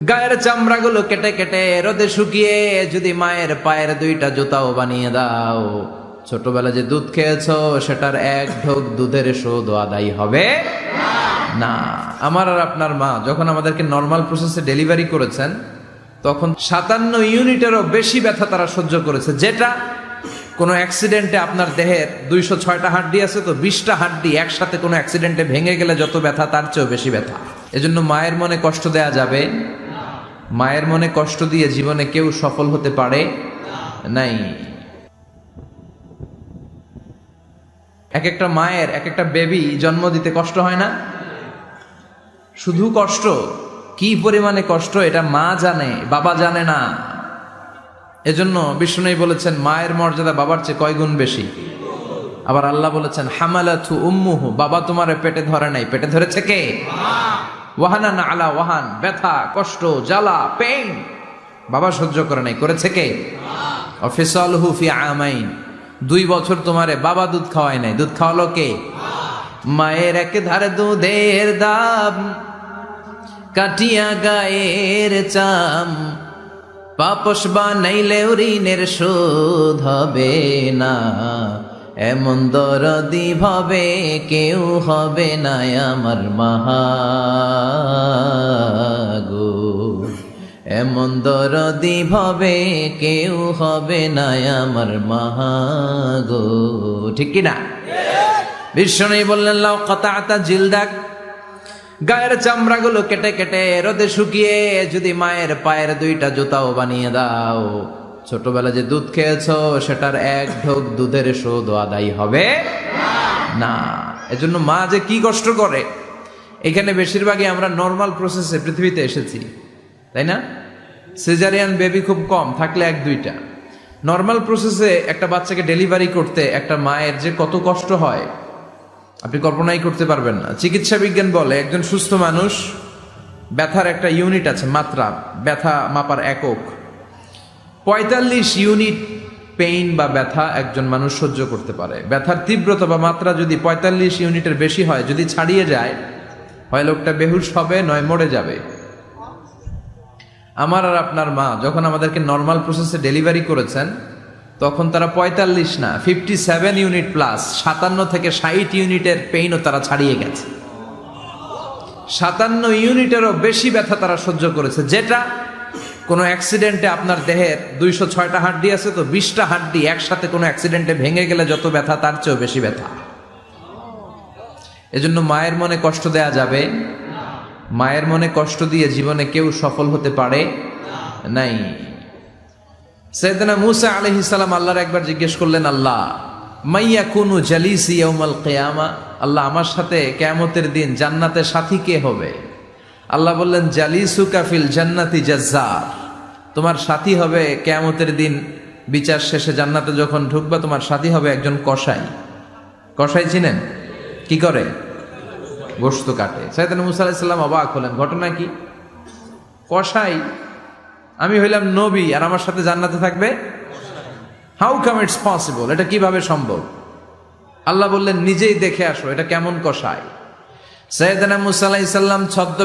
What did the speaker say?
গায়ের চামড়াগুলো কেটে কেটে রোদে শুকিয়ে যদি মায়ের পায়ের দুইটা জুতাও বানিয়ে দাও। ছোটবেলা যে দুধ খেয়েছ, সেটার এক ঢোক দুধের শোধ আদায় হবে না। আমার আর আপনার মা যখন আমাদেরকে নর্মাল প্রসেসে ডেলিভারি করেছেন, তখন সাতান্ন ইউনিটেরও বেশি ব্যথা তারা সহ্য করেছে, যেটা কোনো অ্যাক্সিডেন্টে আপনার দেহের দুইশো ছয়টা হাড্ডি আছে তো বিশটা হাড্ডি একসাথে কোনো অ্যাক্সিডেন্টে ভেঙে গেলে যত ব্যথা, তার চেয়েও বেশি ব্যথা। এজন্য মায়ের মনে কষ্ট দেয়া যাবে। মায়ের মনে কষ্ট দিয়ে জীবনে কেউ সফল হতে পারে নাই। এক একটা মায়ের, এক একটা বেবি জন্ম দিতে কষ্ট হয় না? শুধু কষ্ট? কি পরিমাণে কষ্ট এটা মা জানে, বাবা জানে না। এজন্য বিষ্ণু বলেছেন, মায়ের মর্যাদা বাবার চেয়ে কয় গুণ বেশি? আবার আল্লাহ বলেছেন হামালাথু উম্মুহু, বাবা তোমার পেটে ধরে নাই। পেটে ধরেছে কে? ওয়াহানা না আলা ওয়াহান, ব্যথা, কষ্ট, জ্বালা পেইন বাবা সহ্য করে নাই, করেছে কে? অফিসাল হুফি আমাইন। দুই বছর তোমারে বাবা দুধ খাওয়ায় নাই। দুধ খাওয়ালো কে? মায়ের এক ধারে দুধের দাম, কাটিয়া গায়ের চাম। পাপস বানাইলে ঋণের শোধ হবে না। এমন দরদি ভাবে কেউ হবে না আমার মাহাগো। এমন দরদি ভাবে কেউ হবে না আমার মাহাগো। ঠিক কি না বিশ্বনবী বললেন লাও কথা আতা জিলদাক। গায়ের চামড়াগুলো কেটে কেটে রোদে শুকিয়ে যদি মায়ের পায়ের দুইটা জুতাও বানিয়ে দাও। ছোটবেলা যে দুধ খেয়েছো, সেটার এক ঢোক দুধের শোধ আদায় হবে না। এজন্য মা যে কি কষ্ট করে। এখানে বেশিরভাগই আমরা নর্মাল প্রসেসে পৃথিবীতে এসেছি, তাই না? সিজারিয়ান বেবি খুব কম, থাকলে এক দুইটা। নর্মাল প্রসেসে একটা বাচ্চাকে ডেলিভারি করতে একটা মায়ের যে কত কষ্ট হয়, আপনি কল্পনাই করতে পারবেন না। চিকিৎসা বিজ্ঞান বলে একজন সুস্থ মানুষ ব্যথার একটা ইউনিট আছে, মাত্রা, ব্যথা মাপার একক। পঁয়তাল্লিশ ইউনিট পেইন বা ব্যথা একজন মানুষ সহ্য করতে পারে। ব্যথার তীব্রতা বা মাত্রা যদি পঁয়তাল্লিশ ইউনিটের বেশি হয়, যদি ছাড়িয়ে যায়, হয় লোকটা বেহুশ হবে, নয় মরে যাবে। আমার আর আপনার মা যখন আমাদেরকে নর্মাল প্রসেসে ডেলিভারি করেছেন, তখন তারা পঁয়তাল্লিশ না ফিফটি সেভেন ইউনিট প্লাস সাতান্ন থেকে ষাট ইউনিটের পেইনও তারা ছাড়িয়ে গেছে। সাতান্ন ইউনিটেরও বেশি ব্যথা তারা সহ্য করেছে, যেটা কোনো অ্যাক্সিডেন্টে আপনার দেহের দুইশো ছয়টা হাড্ডি আছে তো বিশটা হাড্ডি একসাথে কোনো অ্যাক্সিডেন্টে ভেঙে গেলে যত ব্যথা, তার চেয়েও বেশি ব্যথা। এজন্য মায়ের মনে কষ্ট দেয়া যাবে। মায়ের মনে কষ্ট দিয়ে জীবনে কেউ সফল হতে পারে নাই। সৈয়দনা মুসা আলহ ইসালাম আল্লাহর একবার জিজ্ঞেস করলেন, আল্লাহ মাইয়া কুনু জালিসি ইয়াউমাল কিয়ামা? আল্লাহ, আমার সাথে কেয়ামতের দিন জান্নাতের সাথী কে হবে? আল্লাহ বললেন জালিসু কাফিল জান্নাতি জাজ্জার। তোমার সাথী হবে কেয়ামতের দিন, বিচার শেষে জান্নাতে যখন ঢুকবা, তোমার সাথী হবে একজন কসাই। কসাই চিনেন? কি করে? গোস্ত কাটে। সৈয়দনা মুসা আলাইসাল্লাম অবাক হলেন। ঘটনা কি? কসাই, আমি হইলাম নবী, আর আমার সাথে জান্নাতে থাকবে? হাউ কাম ইটস পসিবল এটা কীভাবে সম্ভব? আল্লাহ বললেন, নিজেই দেখে আসো, এটা কেমন কষায় সৈয়দনা মুসা আলাইসাল্লাম ছদ্ম